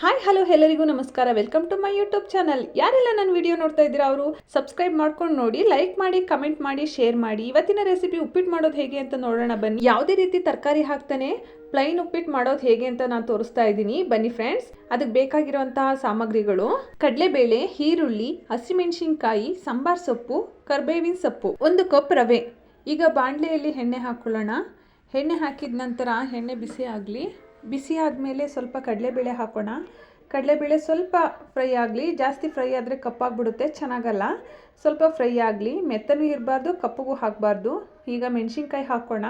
Hi hello ಎಲ್ಲರಿಗೂ ನಮಸ್ಕಾರ. Welcome to my YouTube channel ಯಾರೆಲ್ಲ ನನ್ನ ವಿಡಿಯೋ ನೋಡ್ತಾ ಇದ್ದೀರಾ ಅವರು ಸಬ್ಸ್ಕ್ರೈಬ್ ಮಾಡ್ಕೊಂಡು ನೋಡಿ ಲೈಕ್ ಮಾಡಿ ಕಮೆಂಟ್ ಮಾಡಿ ಶೇರ್ ಮಾಡಿ. ಇವತ್ತಿನ ರೆಸಿಪಿ ಉಪ್ಪಿಟ್ಟು ಮಾಡೋದು ಹೇಗೆ ಅಂತ ನೋಡೋಣ ಬನ್ನಿ. ಯಾವುದೇ ರೀತಿ ತರಕಾರಿ ಹಾಕ್ತಾನೆ ಪ್ಲೈನ್ ಉಪ್ಪಿಟ್ಟು ಮಾಡೋದು ಹೇಗೆ ಅಂತ ನಾನು ತೋರಿಸ್ತಾ ಇದ್ದೀನಿ. ಬನ್ನಿ ಫ್ರೆಂಡ್ಸ್ ಅದಕ್ಕೆ ಬೇಕಾಗಿರುವಂತಹ ಸಾಮಗ್ರಿಗಳು. ಕಡಲೆಬೇಳೆ, ಈರುಳ್ಳಿ, ಹಸಿಮೆಣಸಿನ್ಕಾಯಿ, ಸಾಂಬಾರ್ ಸೊಪ್ಪು, ಕರ್ಬೇವಿನ ಸೊಪ್ಪು. ಒಂದು ಕಪ್ ರವೆ. ಈಗ ಬಾಣಲೆಯಲ್ಲಿ ಎಣ್ಣೆ ಹಾಕೊಳ್ಳೋಣ. ಎಣ್ಣೆ ಹಾಕಿದ ನಂತರ ಎಣ್ಣೆ ಬಿಸಿ ಆಗಲಿ. ಬಿಸಿ ಆದಮೇಲೆ ಸ್ವಲ್ಪ ಕಡಲೆಬೇಳೆ ಹಾಕೋಣ. ಕಡಲೆಬೇಳೆ ಸ್ವಲ್ಪ ಫ್ರೈ ಆಗಲಿ, ಜಾಸ್ತಿ ಫ್ರೈ ಆದರೆ ಕಪ್ಪಾಗಿಬಿಡುತ್ತೆ, ಚೆನ್ನಾಗಲ್ಲ. ಸ್ವಲ್ಪ ಫ್ರೈ ಆಗಲಿ, ಮೆತ್ತನೂ ಇರಬಾರ್ದು, ಕಪ್ಪಗೂ ಹಾಕಬಾರ್ದು. ಈಗ ಮೆಣಸಿನ್ಕಾಯಿ ಹಾಕೋಣ.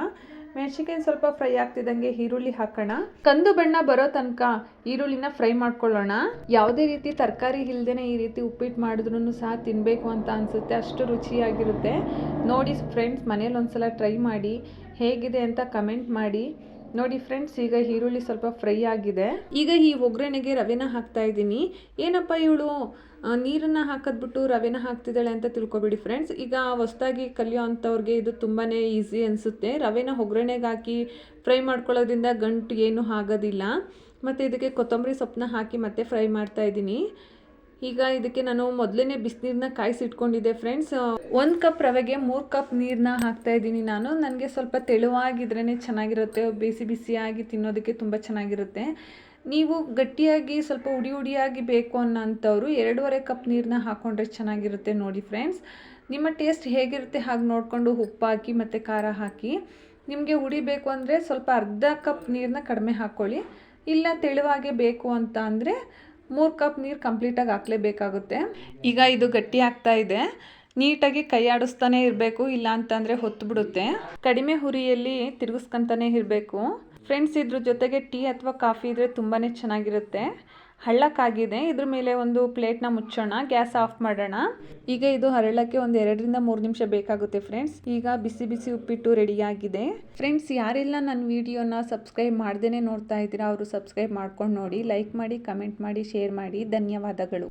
ಮೆಣಸಿನ್ಕಾಯಿ ಸ್ವಲ್ಪ ಫ್ರೈ ಆಗ್ತಿದ್ದಂಗೆ ಈರುಳ್ಳಿ ಹಾಕೋಣ. ಕಂದು ಬಣ್ಣ ಬರೋ ತನಕ ಈರುಳ್ಳಿನ ಫ್ರೈ ಮಾಡ್ಕೊಳ್ಳೋಣ. ಯಾವುದೇ ರೀತಿ ತರಕಾರಿ ಇಲ್ಲದೇ ಈ ರೀತಿ ಉಪ್ಪಿಟ್ಟು ಮಾಡಿದ್ರೂ ಸಹ ತಿನ್ನಬೇಕು ಅಂತ ಅನಿಸುತ್ತೆ. ಅಷ್ಟು ರುಚಿಯಾಗಿರುತ್ತೆ. ನೋಡಿ ಫ್ರೆಂಡ್ಸ್ ಮನೇಲಿ ಒಂದು ಸಲ ಟ್ರೈ ಮಾಡಿ, ಹೇಗಿದೆ ಅಂತ ಕಮೆಂಟ್ ಮಾಡಿ. ನೋಡಿ ಫ್ರೆಂಡ್ಸ್ ಈಗ ಈರುಳ್ಳಿ ಸ್ವಲ್ಪ ಫ್ರೈ ಆಗಿದೆ. ಈಗ ಈ ಒಗ್ಗರಣೆಗೆ ರವೆನ ಹಾಕ್ತಾ ಇದ್ದೀನಿ. ಏನಪ್ಪ ಇವಳು? ನೀರನ್ನು ಹಾಕಿದ್ಬಿಟ್ಟು ರವೆನ ಹಾಕ್ತಿದ್ದಾಳೆ ಅಂತ ತಿಳ್ಕೊಬೇಡಿ ಫ್ರೆಂಡ್ಸ್ ಈಗ ಹೊಸ್ದಾಗಿ ಕಲಿಯೋ ಅಂಥವ್ರಿಗೆ ಇದು ತುಂಬಾ ಈಸಿ ಅನಿಸುತ್ತೆ. ರವೆನ ಒಗ್ಗರಣೆಗೆ ಹಾಕಿ ಫ್ರೈ ಮಾಡ್ಕೊಳ್ಳೋದ್ರಿಂದ ಗಂಟು ಏನೂ ಆಗೋದಿಲ್ಲ. ಮತ್ತು ಇದಕ್ಕೆ ಕೊತ್ತಂಬರಿ ಸೊಪ್ಪನ್ನ ಹಾಕಿ ಮತ್ತೆ ಫ್ರೈ ಮಾಡ್ತಾ ಇದ್ದೀನಿ. ಈಗ ಇದಕ್ಕೆ ನಾನು ಮೊದಲೇ ಬಿಸಿನೀರನ್ನ ಕಾಯಿಸಿಟ್ಕೊಂಡಿದ್ದೆ ಫ್ರೆಂಡ್ಸ್ ಒಂದು ಕಪ್ ರವೆಗೆ ಮೂರು ಕಪ್ ನೀರನ್ನ ಹಾಕ್ತಾ ಇದ್ದೀನಿ ನಾನು. ನನಗೆ ಸ್ವಲ್ಪ ತೆಳುವಾಗಿದ್ರೇ ಚೆನ್ನಾಗಿರುತ್ತೆ, ಬಿಸಿ ಬಿಸಿಯಾಗಿ ತಿನ್ನೋದಕ್ಕೆ ತುಂಬ ಚೆನ್ನಾಗಿರುತ್ತೆ. ನೀವು ಗಟ್ಟಿಯಾಗಿ, ಸ್ವಲ್ಪ ಉಡಿ ಉಡಿಯಾಗಿ ಬೇಕು ಅನ್ನೋಂಥವ್ರು ಎರಡೂವರೆ ಕಪ್ ನೀರನ್ನ ಹಾಕ್ಕೊಂಡ್ರೆ ಚೆನ್ನಾಗಿರುತ್ತೆ ನೋಡಿ ಫ್ರೆಂಡ್ಸ್ ನಿಮ್ಮ ಟೇಸ್ಟ್ ಹೇಗಿರುತ್ತೆ ಹಾಗೆ ನೋಡಿಕೊಂಡು ಉಪ್ಪು ಹಾಕಿ ಮತ್ತು ಖಾರ ಹಾಕಿ. ನಿಮಗೆ ಉಡಿ ಬೇಕು ಅಂದರೆ ಸ್ವಲ್ಪ ಅರ್ಧ ಕಪ್ ನೀರನ್ನ ಕಡಿಮೆ ಹಾಕ್ಕೊಳ್ಳಿ ಇಲ್ಲ ತೆಳುವಾಗೆ ಬೇಕು ಅಂತ ಅಂದರೆ ಮೂರು ಕಪ್ ನೀರು ಕಂಪ್ಲೀಟಾಗಿ ಹಾಕ್ಲೇಬೇಕಾಗುತ್ತೆ. ಈಗ ಇದು ಗಟ್ಟಿ ಆಗ್ತಾ ಇದೆ. ನೀಟಾಗಿ ಕೈ ಆಡಿಸ್ತಾನೆ ಇರಬೇಕು ಇಲ್ಲ ಅಂತಂದರೆ ಹೊತ್ತು ಬಿಡುತ್ತೆ ಕಡಿಮೆ ಹುರಿಯಲ್ಲಿ ತಿರುಗಿಸ್ಕೊಂತಾನೆ ಇರಬೇಕು. ಫ್ರೆಂಡ್ಸ್ ಇದ್ರ ಜೊತೆಗೆ ಟೀ ಅಥವಾ ಕಾಫಿ ಇದ್ದರೆ ತುಂಬಾ ಚೆನ್ನಾಗಿರುತ್ತೆ. ಹಳ್ಳಕ್ಕಾಗಿದೆ. ಇದ್ರ ಮೇಲೆ ಒಂದು ಪ್ಲೇಟ್ನ ಮುಚ್ಚೋಣ. ಗ್ಯಾಸ್ ಆಫ್ ಮಾಡೋಣ. ಈಗ ಇದು ಹರಳಕ್ಕೆ ಒಂದು ಎರಡರಿಂದ ಮೂರು ನಿಮಿಷ ಬೇಕಾಗುತ್ತೆ ಫ್ರೆಂಡ್ಸ್ ಈಗ ಬಿಸಿ ಬಿಸಿ ಉಪ್ಪಿಟ್ಟು ರೆಡಿಯಾಗಿದೆ ಫ್ರೆಂಡ್ಸ್ ಯಾರೆಲ್ಲ ನನ್ನ ವಿಡಿಯೋನ ಸಬ್ಸ್ಕ್ರೈಬ್ ಮಾಡ್ದೇ ನೋಡ್ತಾ ಇದ್ದೀರಾ, ಅವರು ಸಬ್ಸ್ಕ್ರೈಬ್ ಮಾಡ್ಕೊಂಡು ನೋಡಿ ಲೈಕ್ ಮಾಡಿ ಕಮೆಂಟ್ ಮಾಡಿ ಶೇರ್ ಮಾಡಿ. ಧನ್ಯವಾದಗಳು.